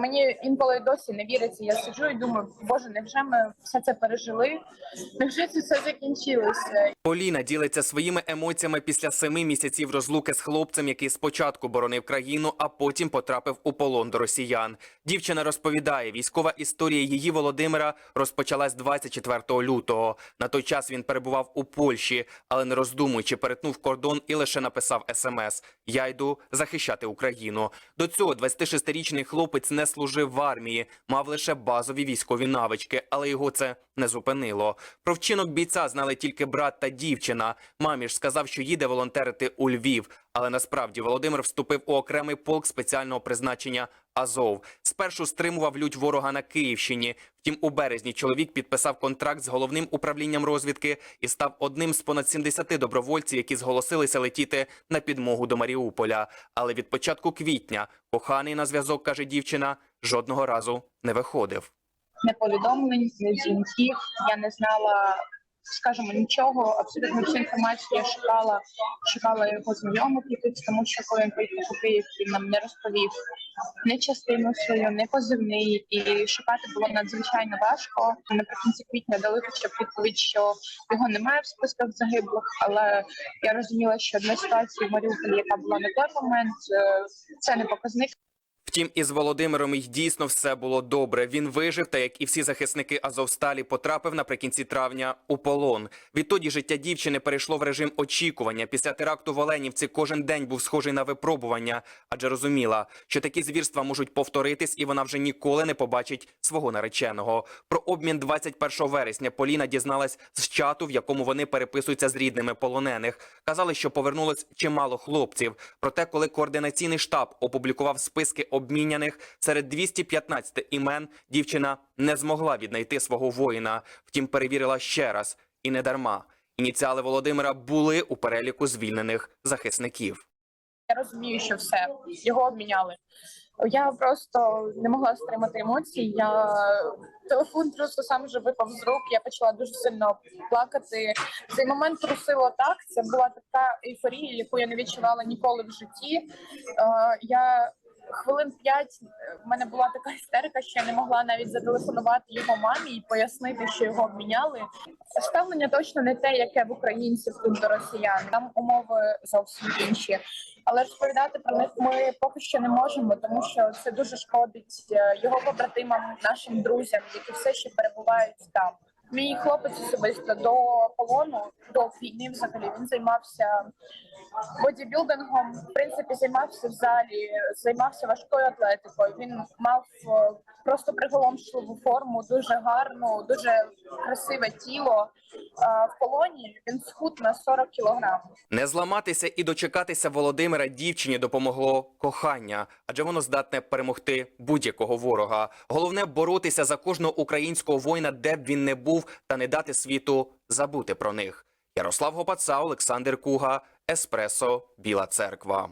Мені інколи досі не віриться. Я сиджу і думаю, боже, невже ми все це пережили? Невже це все закінчилося? Поліна ділиться своїми емоціями після семи місяців розлуки з хлопцем, який спочатку боронив країну, а потім потрапив у полон до росіян. Дівчина розповідає, військова історія її Володимира розпочалась 24 лютого. На той час він перебував у Польщі, але не роздумуючи, перетнув кордон і лише написав смс: Я йду захищати Україну. До цього 26-річний хлопець не служив в армії, мав лише базові військові навички, але його це не зупинило. Про вчинок бійця знали тільки брат та дівчина. Мамі ж сказав, що їде волонтерити у Львів. Але насправді Володимир вступив у окремий полк спеціального призначення Азов. Спершу стримував лють ворога на Київщині. Втім, у березні чоловік підписав контракт з головним управлінням розвідки і став одним з понад 70 добровольців, які зголосилися летіти на підмогу до Маріуполя. Але від початку квітня коханий на зв'язок, каже дівчина, жодного разу не виходив. Не повідомлень, не дзвінків. Я не знала, скажімо, нічого. Абсолютно всю інформацію я шукала, шукала його знайомих якихось, тому що коли він поїхав у він нам не розповів не частину свою, не позивний, і шукати було надзвичайно важко. Наприкінці квітня дали хоча б відповідь, що його немає в списках загиблих, але я розуміла, що для ситуації в Маріуполі, яка була на той момент, е, це не показник. Втім, із Володимиром й дійсно все було добре. Він вижив, та як і всі захисники Азовсталі, потрапив наприкінці травня у полон. Відтоді життя дівчини перейшло в режим очікування. Після теракту в Оленівці кожен день був схожий на випробування, адже розуміла, що такі звірства можуть повторитись, і вона вже ніколи не побачить свого нареченого. Про обмін 21 вересня Поліна дізналась з чату, в якому вони переписуються з рідними полонених. Казали, що повернулось чимало хлопців. Проте, коли координаційний штаб опублікував списки обміняних серед 215 імен, дівчина не змогла віднайти свого воїна. Втім, перевірила ще раз і не дарма. Ініціали Володимира були у переліку звільнених захисників. Я розумію, що все його обміняли. Я просто не могла стримати емоцій. Я телефон просто сам вже випав з рук. Я почала дуже сильно плакати. Цей момент трусило так. Це була така ейфорія, яку я не відчувала ніколи в житті. Е, Я хвилин п'ять е, в мене була така істерика, що я не могла навіть зателефонувати його мамі і пояснити, що його обміняли. Ставлення точно не те, яке в українців тут до росіян. Там умови зовсім інші. Але розповідати про них ми поки що не можемо, тому що це дуже шкодить е, його побратимам, нашим друзям, які все ще перебувають там. Мій хлопець особисто до полону, до війни взагалі він займався бодібілдингом. В принципі, займався в залі, займався важкою атлетикою. Він мав е, просто приголомшливу форму, дуже гарну, дуже красиве тіло. Е, В полоні він схуд на 40 кілограм. Не зламатися і дочекатися Володимира дівчині допомогло кохання, адже воно здатне перемогти будь-якого ворога. Головне боротися за кожного українського воїна, де б він не був, та не дати світу забути про них. Ярослав Гопаца, Олександр Куга, Еспресо, Біла Церква.